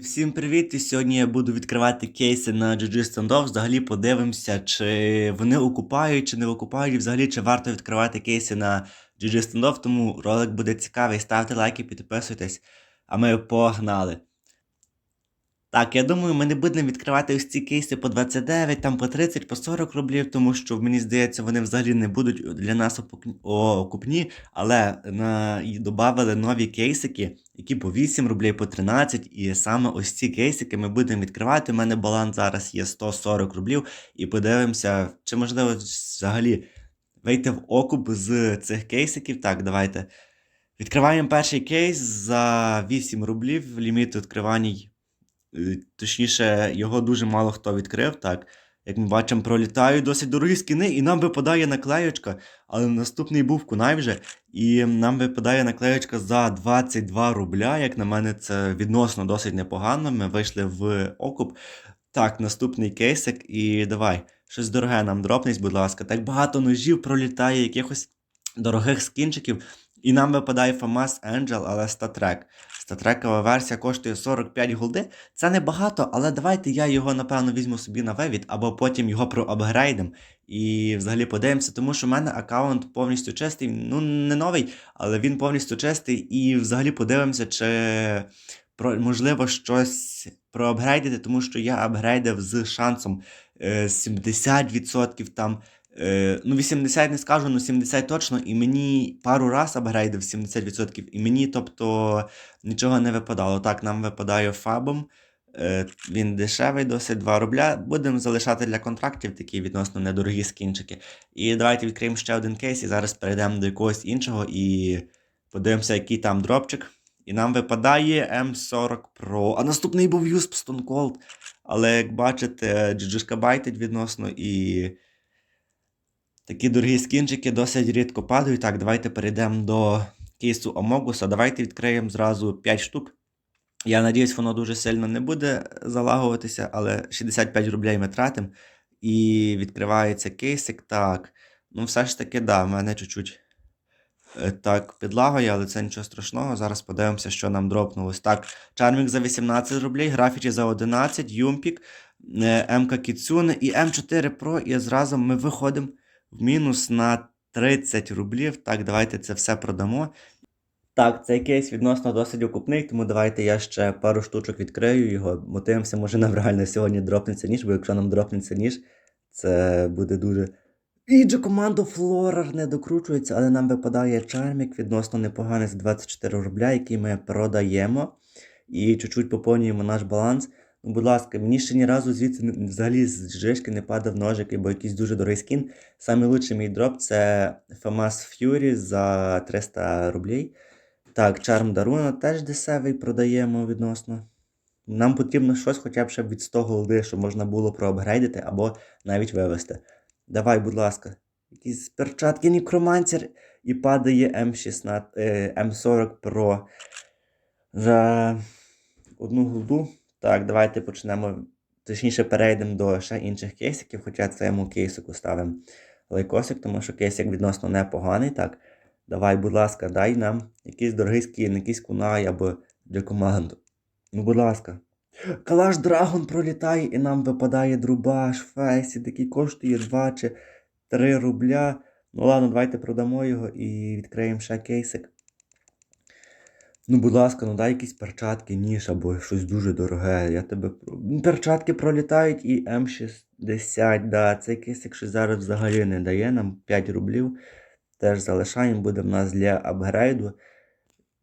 Всім привіт! І сьогодні я буду відкривати кейси на GG Standoff. Взагалі подивимося, чи вони окупають, чи не окупають, і взагалі чи варто відкривати кейси на GG Standoff. Тому ролик буде цікавий. Ставте лайки, підписуйтесь. А ми погнали. Так, я думаю, ми не будемо відкривати ось ці кейси по 29, там по 30, по 40 рублів, тому що мені здається, вони взагалі не будуть для нас окупні, але на... і додавали нові кейсики, які по 8 рублів, по 13, і саме ось ці кейсики ми будемо відкривати. У мене баланс зараз є 140 рублів, і подивимося, чи можливо взагалі вийти в окуп з цих кейсиків. Так, давайте. Відкриваємо перший кейс за 8 рублів. Ліміт відкривань, точніше, його дуже мало хто відкрив. Так, як ми бачимо, пролітають досить дорогі скини, і нам випадає наклеючка. Але наступний був кунай вже. І нам випадає наклеючка за 22 рубля. Як на мене, це відносно досить непогано. Ми вийшли в окуп. Так, наступний кейсик, і давай. Щось дороге нам дропнись, будь ласка. Так багато ножів пролітає, якихось дорогих скінчиків. І нам випадає FAMAS Angel, але статрек. Статрекова версія коштує 45 голди. Це не багато, але давайте я його, напевно, візьму собі на вивід, або потім його проапгрейдим. І взагалі подивимося, тому що в мене аккаунт повністю чистий. Ну, не новий, але він повністю чистий. І взагалі подивимося, чи можливо щось проапгрейдити, тому що я апгрейдив з шансом е, 70% там. Е, ну, 80 не скажу, ну 70 точно, і мені пару раз апгрейдив 70%, і мені, тобто, нічого не випадало. Так, нам випадає фабом. Е, він дешевий, досить 2 рубля. Будемо залишати для контрактів такі відносно недорогі скінчики. І давайте відкриємо ще один кейс, і зараз перейдемо до якогось іншого і подивимося, який там дропчик. І нам випадає М40 Pro. А наступний був Юсп Stone Cold. Але як бачите, GG байтить відносно і. Такі дорогі скінчики досить рідко падають. Так, давайте перейдемо до кейсу Омогуса. Давайте відкриємо зразу 5 штук. Я надіюсь, воно дуже сильно не буде залагуватися, але 65 рублей ми тратимо. І відкривається кейсик. Так. Ну, все ж таки, да, в мене чуть-чуть е, так підлагає, але це нічого страшного. Зараз подивимося, що нам дропнулось. Так, Чармік за 18 рублей, графічі за 11, Юмпік, е, МК Кіцюне і М4 Pro. І зразу ми виходимо в мінус на 30 рублів. Так, давайте це все продамо. Так, цей кейс відносно досить окупний, тому давайте я ще пару штучок відкрию його. Мотивимося, може нам реально сьогодні дропнеться ніж, бо якщо нам дропнеться ніж, це буде дуже. І команду Флорар не докручується, але нам випадає чармік відносно непоганий за 24 рубля, який ми продаємо. І чуть-чуть поповнюємо наш баланс. Будь ласка, мені ще ні разу звідси взагалі з жишки не падав ножик, або якийсь дуже дорогий скін. Самий лучший мій дроп це FAMAS Fury за 300 рублей. Так, Charm Даруна теж дешевий продаємо відносно. Нам потрібно щось хоча б ще від 100 голди, щоб можна було проапгрейдити або навіть вивести. Давай, будь ласка. Якісь перчатки Нікромансер і падає М16, е, М40 Pro за одну голду. Так, давайте почнемо. Точніше, перейдемо до ще інших кейсиків, хоча цьому кейсику ставимо лайкосик, тому що кейсик відносно непоганий. Так, давай, будь ласка, дай нам якийсь дорогий скін, якийсь кунай або для команду. Ну, будь ласка. Калаш Драгон пролітає і нам випадає друбаш, фейс, який коштує 2 чи 3 рубля. Ну ладно, давайте продамо його і відкриємо ще кейсик. Ну, будь ласка, ну дай якісь перчатки, ніж або щось дуже дороге. Я тебе. Ну, Перчатки пролітають і М60, да. Цей кейсик щось зараз взагалі не дає нам 5 рублів. Теж залишаємо, буде в нас для апгрейду.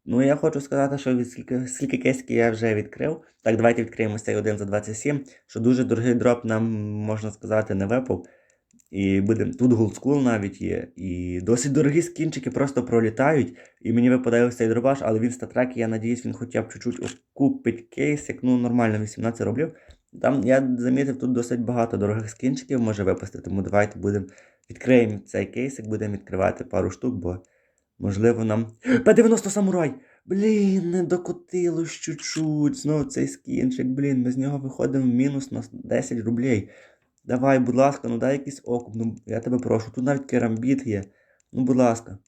Ну, я хочу сказати, що від скільки, скільки кейсиків я вже відкрив. Так, давайте відкриємо цей один за 27, що дуже дорогий дроп нам, можна сказати, не випав. І буде тут голдскул навіть є. І досить дорогі скінчики просто пролітають. І мені випадає ось цей дробаш, але він статрек, я надіюсь, він хоча б чуть-чуть окупить кейс, як ну нормально 18 рублів. Там я замітив, тут досить багато дорогих скінчиків може випасти, тому давайте будемо відкриємо цей кейсик, будемо відкривати пару штук, бо можливо нам. П90 самурай! Блін, не докотилось чуть-чуть. Знову цей скінчик, блін, ми з нього виходимо в мінус на 10 рублей. Давай, будь ласка, ну дай якийсь окуп, ну я тебе прошу. Тут навіть керамбіт є. Ну, будь ласка.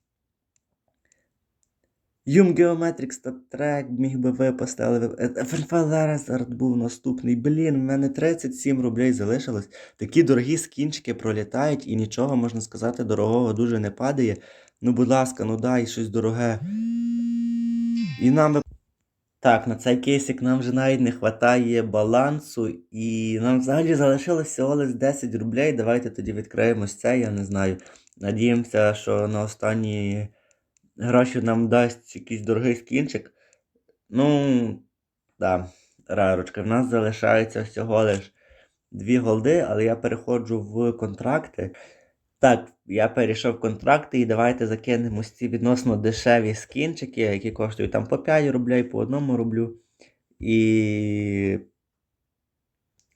Юм Geometric статрек міг би випасти, але е, Фенфелера зараз був наступний. Блін, в мене 37 рублей залишилось. Такі дорогі скінчики пролітають і нічого, можна сказати, дорогого дуже не падає. Ну, будь ласка, ну дай щось дороге. І нам. Так, на цей кейсик нам вже навіть не вистачає балансу, і нам взагалі залишилось всього лише 10 рублей. Давайте тоді відкриємо це, я не знаю. Надіємося, що на останні гроші нам дасть якийсь дорогий скінчик. Ну, да, рарочка. В нас залишається всього лиш дві голди, але я переходжу в контракти. Так, я перейшов контракти і давайте закинемо ці відносно дешеві скінчики, які коштують там по 5 рублей, по 1 рублю. І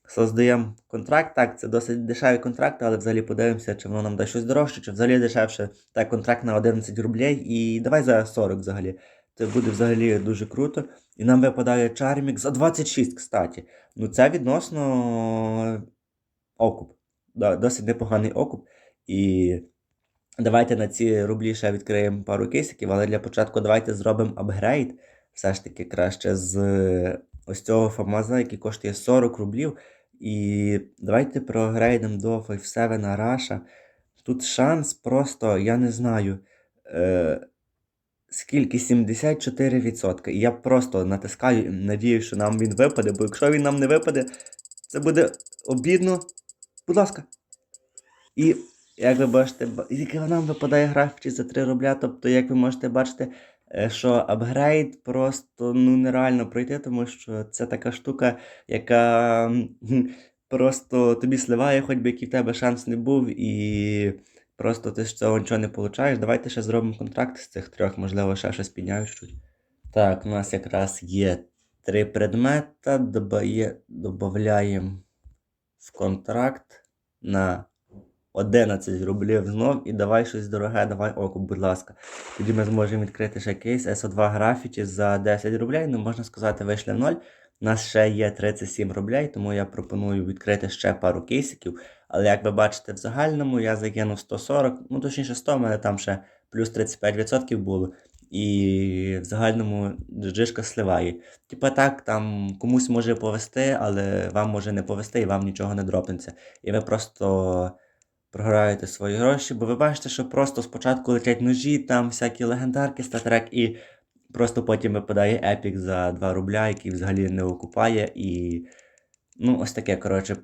создаємо контракт. Так, це досить дешеві контракти, але взагалі подивимося, чи воно нам дасть щось дорожче, чи взагалі дешевше. Так, контракт на 11 рублей. І давай за 40 взагалі. Це буде взагалі дуже круто. І нам випадає чармік за 26, кстати. Ну, це відносно окуп. Досить непоганий окуп. І давайте на ці рублі ще відкриємо пару кейсиків, але для початку давайте зробимо апгрейд. Все ж таки краще з ось цього фамаза, який коштує 40 рублів. І давайте прогрейдемо до 5-7 Раша. Тут шанс просто, я не знаю. Е, скільки 74%. І я просто натискаю, надію, що нам він випаде, бо якщо він нам не випаде, це буде обідно. Будь ласка. І як ви бачите, ба- яке нам випадає графіті за 3 рубля. Тобто, як ви можете бачити, е, що апгрейд просто ну, нереально пройти, тому що це така штука, яка просто тобі сливає, хоч би який в тебе шанс не був, і просто ти з цього нічого не получаєш. Давайте ще зробимо контракт з цих трьох, можливо, ще щось підняю чуть. Так, у нас якраз є три предмета, додаємо в контракт на 11 рублів знов і давай щось дороге, давай окуп, будь ласка. Тоді ми зможемо відкрити ще кейс SO2 графіті за 10 рублей. Ну, можна сказати, вийшли в ноль. У нас ще є 37 рублей, тому я пропоную відкрити ще пару кейсиків. Але як ви бачите, в загальному я закинув 140, ну точніше 100, у мене там ще плюс 35% було. І в загальному джишка сливає. Типа так, там комусь може повести, але вам може не повести і вам нічого не дропнеться. І ви просто програєте свої гроші, бо ви бачите, що просто спочатку летять ножі, там всякі легендарки, статрек, і просто потім випадає епік за 2 рубля, який взагалі не окупає. І ну, ось таке, коротше.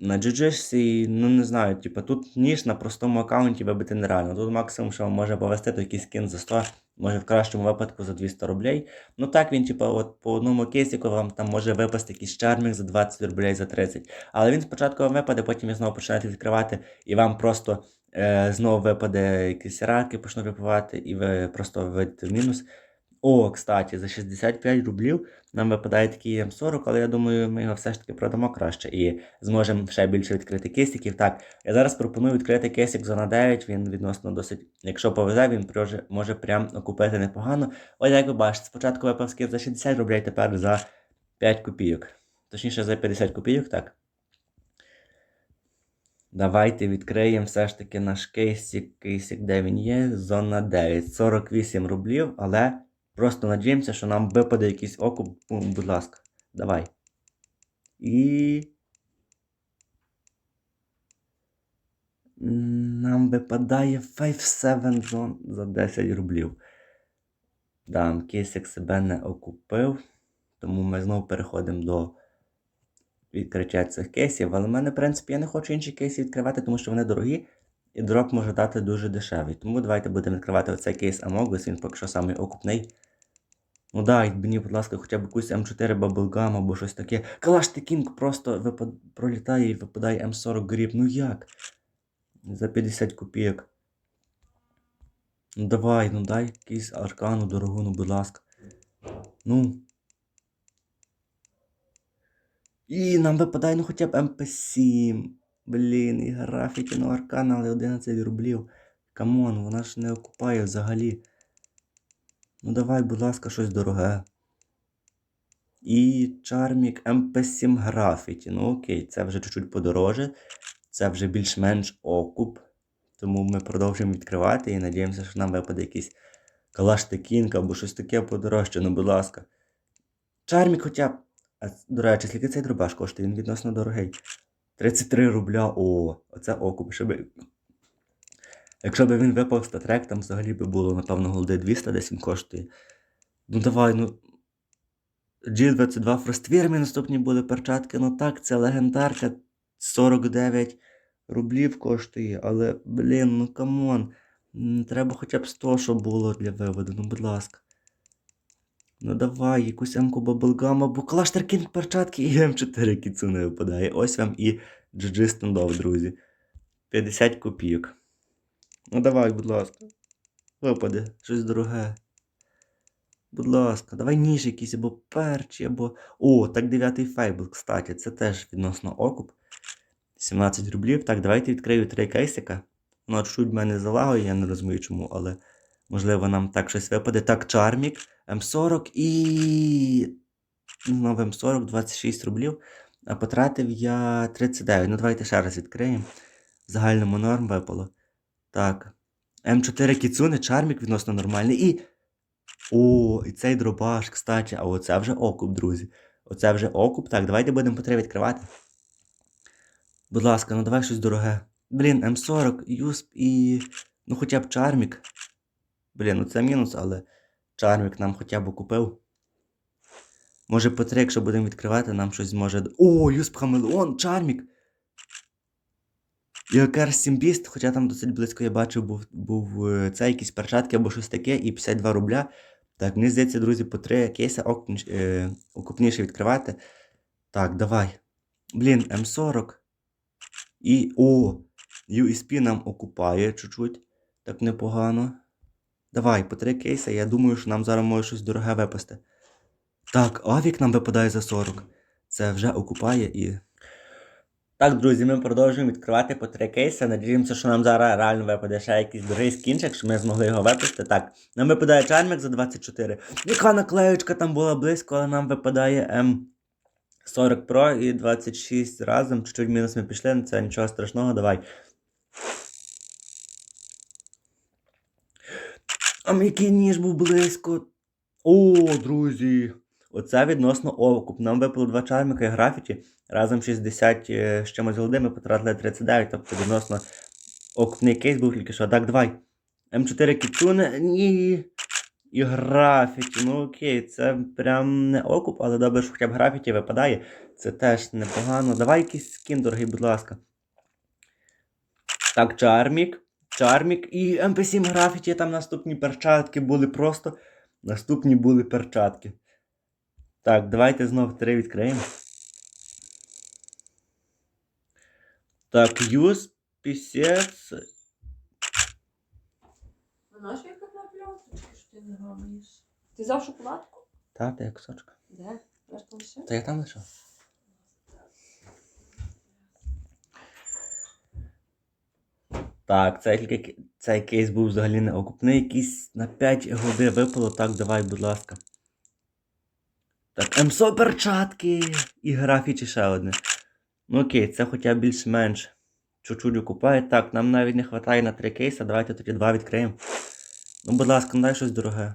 На GGC, ну не знаю, типу, тут ніж на простому аккаунті вибити нереально. Тут максимум, що може повести, то якийсь скін за 100, може в кращому випадку за 200 рублей. Ну так він, типу, от по одному кейсику вам там може випасти якийсь чармік за 20 рублей за 30. Але він спочатку вам випаде, потім знову починаєте відкривати, і вам просто е, знову випаде якісь раки, почнуть випивати, і ви просто вийдете в мінус. О, кстати, за 65 рублів нам випадає такий М40, але я думаю, ми його все ж таки продамо краще і зможемо ще більше відкрити кейсиків. Так, я зараз пропоную відкрити кейсик зона 9, він відносно досить, якщо повезе, він може прям окупити непогано. Ось як ви бачите, спочатку випав скид за 60 рублей, тепер за 5 копійок. Точніше, за 50 копійок, так. Давайте відкриємо все ж таки наш кейсик, кейсик, де він є, зона 9. 48 рублів, але просто надіємося, що нам випаде якийсь окуп. Будь ласка, давай. І. Нам випадає 5-7 зон за 10 рублів. Да, кейсик себе не окупив. Тому ми знову переходимо до відкриття цих кейсів. Але в мене, в принципі, я не хочу інші кейси відкривати, тому що вони дорогі. І дроп може дати дуже дешевий. Тому давайте будемо відкривати оцей кейс Amogus, він поки що самий окупний. Ну дай мені, будь ласка, хоча б якусь М4 Bubblegum або щось таке. Калаш Кінг просто випад... пролітає і випадає М40 гріб. Ну як? За 50 копійок. Ну давай, ну дай якийсь аркану дорогу, ну будь ласка. Ну. І нам випадає, ну хоча б МП7. Блін, і графіті, ну аркана, але 11 рублів. Камон, вона ж не окупає взагалі. Ну давай, будь ласка, щось дороге. І Чармік МП7 графіті. Ну окей, це вже чуть-чуть подороже. Це вже більш-менш окуп. Тому ми продовжуємо відкривати і надіємося, що нам випаде якийсь Калаштекінг або щось таке подорожче, ну будь ласка. Чармік хоча б. До речі, скільки цей дробаш коштує? Він відносно дорогий. 33 рубля. О, оце окуп. Щоб... Якщо б він випав статрек, там взагалі би було, напевно, голди 200 десь він коштує. Ну давай, ну. G22 Фроствірмі наступні були перчатки. Ну так, це легендарка 49 рублів коштує, але, блін, ну камон. Треба хоча б 100, щоб було для виводу, ну будь ласка. Ну давай, якусь М-ку Баблгам або Клаштер Кінг перчатки і М4 Кіцуне випадає. Ось вам і GG стендов, друзі. 50 копійок. Ну давай, будь ласка. Випаде, щось дороге. Будь ласка, давай ніж якийсь або перчі, або. О, так дев'ятий фейбл, кстати, це теж відносно окуп. 17 рублів. Так, давайте відкрию три кейсика. Ну, чуть в мене залагою, я не розумію чому, але можливо нам так щось випаде. Так, Чармік, М40 і. Ну, в М40 26 рублів. А потратив я 39. Ну, давайте ще раз відкриємо. В загальному норм випало. Так. М4 Кіцуне, Чармік відносно нормальний. І. О, і цей дробаш, кстати, а оце вже окуп, друзі. Оце вже окуп. Так, давайте будемо по три відкривати. Будь ласка, ну давай щось дороге. Блін, М40, Юсп і. Ну хоча б Чармік. Блін, ну це мінус, але Чармік нам хоча б купив. Може по три, якщо будемо відкривати, нам щось зможе. О, Юсп Хамелеон, Чармік! І Окер Сімбіст, хоча там досить близько я бачив, був, був е, це якісь перчатки або щось таке, і 52 рубля. Так, мені здається, друзі, по три кейси е, окупніше відкривати. Так, давай. Блін, М40. І. О! USP нам окупає чуть-чуть. Так непогано. Давай, по три кейси. Я думаю, що нам зараз може щось дороге випасти. Так, Авік нам випадає за 40. Це вже окупає і. Так, друзі, ми продовжуємо відкривати по три кейси. Надіємося, що нам зараз реально випаде ще якийсь дорогий скінчик, що ми змогли його випустити. Так, нам випадає чармік за 24. Яка наклеючка там була близько, але нам випадає М. 40 Pro і 26 разом. Чуть-чуть мінус ми пішли, ну це нічого страшного, давай. А який ніж був близько. О, друзі! Оце відносно окуп. Нам випало два чарміка і графіті. Разом 60 е, з чимось голди потратили 39, тобто відносно окупний кейс був тільки що. Так, давай. М4 Кіцуне. Ні. І графіті. Ну окей, це прям не окуп, але добре, що хоча б графіті випадає. Це теж непогано. Давай якийсь скін, дорогий, будь ласка. Так, Чармік. Чармік і МП7 графіті. Там наступні перчатки були просто. Наступні були перчатки. Так, давайте знов три відкриємо. Так, юз, пісець. Вона ж яка на пляшечки, що ти не гамаєш. Ти взяв шоколадку? Та, та як кусочка. Де? Ж? Та я там лише. Так, цей, тільки- цей кейс був взагалі не окупний. Якийсь на 5 годи випало. Так, давай, будь ласка. Так, МСО перчатки і графіті ще одне. Ну окей, це хоча б більш-менш чуть-чуть окупає. Так, нам навіть не вистачає на 3 кейси. Давайте тоді два відкриємо. Ну, будь ласка, ну дай щось дороге.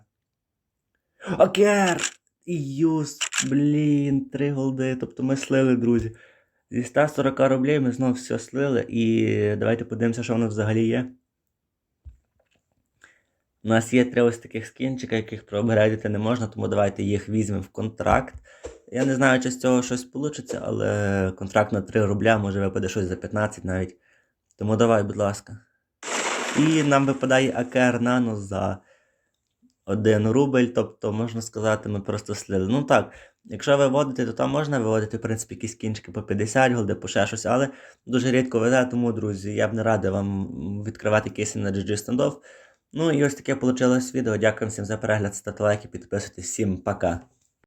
Окер! Юс, блін, 3 голди. Тобто ми слили, друзі. Зі 140 рублів ми знову все слили. І давайте подивимося, що воно взагалі є. У нас є три ось таких скінчика, яких прообгрейдити не можна, тому давайте їх візьмемо в контракт. Я не знаю, чи з цього щось вийде, але контракт на 3 рубля може випаде щось за 15 навіть. Тому давай, будь ласка. І нам випадає АКР Nano за 1 рубль, тобто, можна сказати, ми просто слили. Ну так, якщо виводити, то там можна виводити, в принципі, якісь кінчики по 50 голди, по ще щось, але дуже рідко везе, тому, друзі, я б не радив вам відкривати кейси на GG стендов. Ну і ось таке вийшло відео. Дякую всім за перегляд, ставте лайки, підписуйтесь. Всім пока.